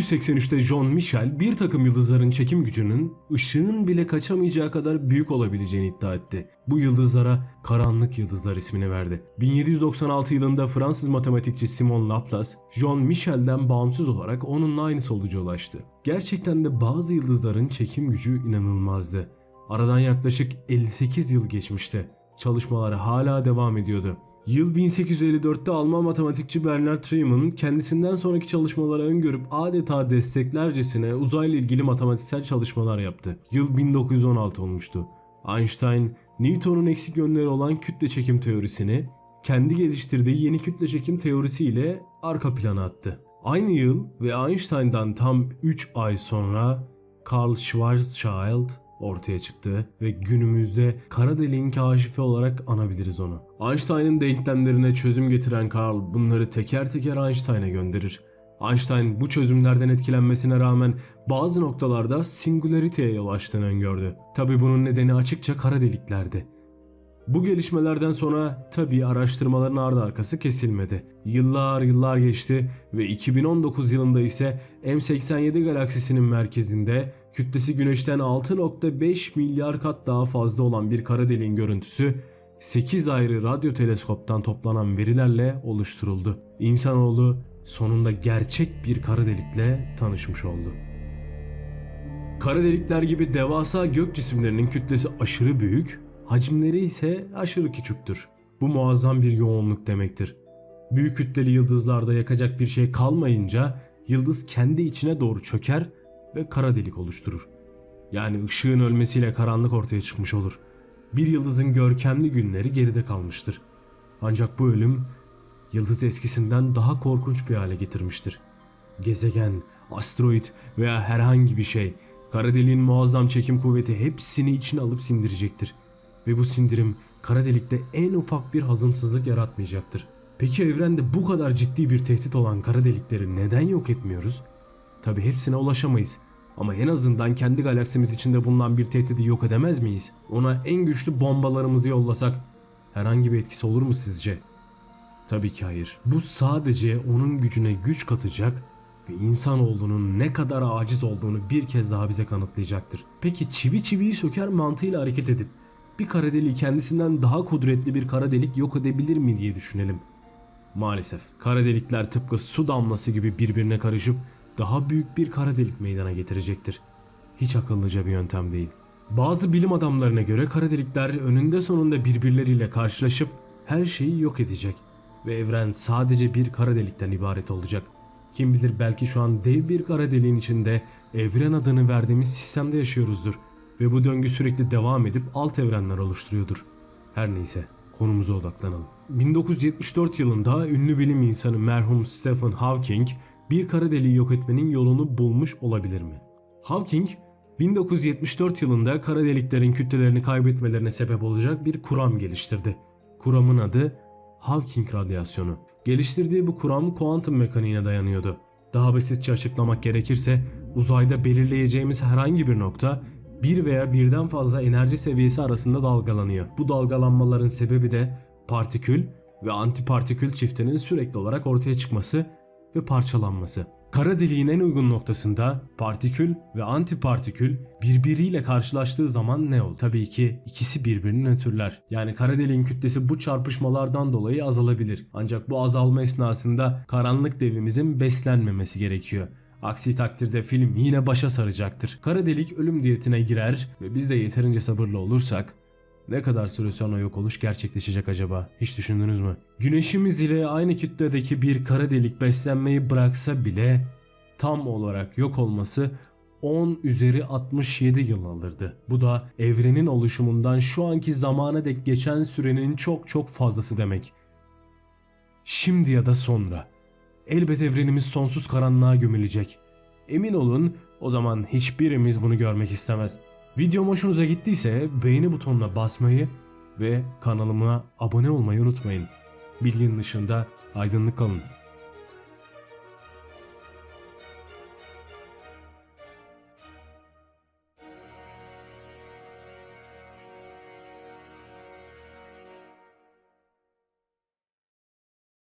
1683'te John Michel bir takım yıldızların çekim gücünün ışığın bile kaçamayacağı kadar büyük olabileceğini iddia etti. Bu yıldızlara karanlık yıldızlar ismini verdi. 1796 yılında Fransız matematikçi Simon Laplace, John Michel'den bağımsız olarak onunla aynı sonuca ulaştı. Gerçekten de bazı yıldızların çekim gücü inanılmazdı. Aradan yaklaşık 58 yıl geçmişti. Çalışmaları hala devam ediyordu. Yıl 1854'te Alman matematikçi Bernard Riemann kendisinden sonraki çalışmaları öngörüp adeta desteklercesine uzayla ilgili matematiksel çalışmalar yaptı. Yıl 1916 olmuştu. Einstein, Newton'un eksik yönleri olan kütle çekim teorisini kendi geliştirdiği yeni kütle çekim teorisiyle arka plana attı. Aynı yıl ve Einstein'dan tam 3 ay sonra Karl Schwarzschild ortaya çıktı ve günümüzde kara deliğin kaşifi olarak anabiliriz onu. Einstein'ın denklemlerine çözüm getiren Karl bunları teker teker Einstein'a gönderir. Einstein bu çözümlerden etkilenmesine rağmen bazı noktalarda singularity'ye yol açtığını öngördü. Tabi bunun nedeni açıkça kara deliklerdi. Bu gelişmelerden sonra tabii araştırmaların ardı arkası kesilmedi. Yıllar yıllar geçti ve 2019 yılında ise M87 galaksisinin merkezinde kütlesi güneşten 6.5 milyar kat daha fazla olan bir kara deliğin görüntüsü 8 ayrı radyo teleskoptan toplanan verilerle oluşturuldu. İnsanoğlu sonunda gerçek bir kara delikle tanışmış oldu. Kara delikler gibi devasa gök cisimlerinin kütlesi aşırı büyük, hacimleri ise aşırı küçüktür. Bu muazzam bir yoğunluk demektir. Büyük kütleli yıldızlarda yakacak bir şey kalmayınca yıldız kendi içine doğru çöker ve kara delik oluşturur. Yani ışığın ölmesiyle karanlık ortaya çıkmış olur. Bir yıldızın görkemli günleri geride kalmıştır. Ancak bu ölüm yıldız eskisinden daha korkunç bir hale getirmiştir. Gezegen, asteroid veya herhangi bir şey kara deliğin muazzam çekim kuvveti hepsini içine alıp sindirecektir. Ve bu sindirim kara delikte en ufak bir hazımsızlık yaratmayacaktır. Peki evrende bu kadar ciddi bir tehdit olan kara delikleri neden yok etmiyoruz? Tabi hepsine ulaşamayız. Ama en azından kendi galaksimiz içinde bulunan bir tehdidi yok edemez miyiz? Ona en güçlü bombalarımızı yollasak herhangi bir etkisi olur mu sizce? Tabii ki hayır. Bu sadece onun gücüne güç katacak ve insanoğlunun ne kadar aciz olduğunu bir kez daha bize kanıtlayacaktır. Peki çivi çiviyi söker mantığıyla hareket edip bir kara deliği kendisinden daha kudretli bir kara delik yok edebilir mi diye düşünelim. Maalesef kara delikler tıpkı su damlası gibi birbirine karışıp daha büyük bir kara delik meydana getirecektir. Hiç akıllıca bir yöntem değil. Bazı bilim adamlarına göre kara delikler önünde sonunda birbirleriyle karşılaşıp her şeyi yok edecek ve evren sadece bir kara delikten ibaret olacak. Kim bilir belki şu an dev bir kara deliğin içinde evren adını verdiğimiz sistemde yaşıyoruzdur ve bu döngü sürekli devam edip alt evrenler oluşturuyordur. Her neyse konumuza odaklanalım. 1974 yılında ünlü bilim insanı merhum Stephen Hawking bir kara deliği yok etmenin yolunu bulmuş olabilir mi? Hawking 1974 yılında kara deliklerin kütlelerini kaybetmelerine sebep olacak bir kuram geliştirdi. Kuramın adı Hawking radyasyonu. Geliştirdiği bu kuram kuantum mekaniğine dayanıyordu. Daha basitçe açıklamak gerekirse uzayda belirleyeceğimiz herhangi bir nokta bir veya birden fazla enerji seviyesi arasında dalgalanıyor. Bu dalgalanmaların sebebi de partikül ve antipartikül çiftinin sürekli olarak ortaya çıkması ve parçalanması. Kara deliğin en uygun noktasında partikül ve antipartikül birbiriyle karşılaştığı zaman ne olur? Tabii ki ikisi birbirini nötrler. Yani kara deliğin kütlesi bu çarpışmalardan dolayı azalabilir. Ancak bu azalma esnasında karanlık devimizin beslenmemesi gerekiyor. Aksi takdirde film yine başa saracaktır. Kara delik ölüm diyetine girer ve biz de yeterince sabırlı olursak ne kadar süre sonra yok oluş gerçekleşecek acaba? Hiç düşündünüz mü? Güneşimiz ile aynı kütledeki bir kara delik beslenmeyi bıraksa bile tam olarak yok olması 10 üzeri 67 yıl alırdı. Bu da evrenin oluşumundan şu anki zamana dek geçen sürenin çok çok fazlası demek. Şimdi ya da sonra. Elbet evrenimiz sonsuz karanlığa gömülecek. Emin olun o zaman hiçbirimiz bunu görmek istemez. Videom hoşunuza gittiyse beğeni butonuna basmayı ve kanalıma abone olmayı unutmayın. Bilginin dışında aydınlık kalın.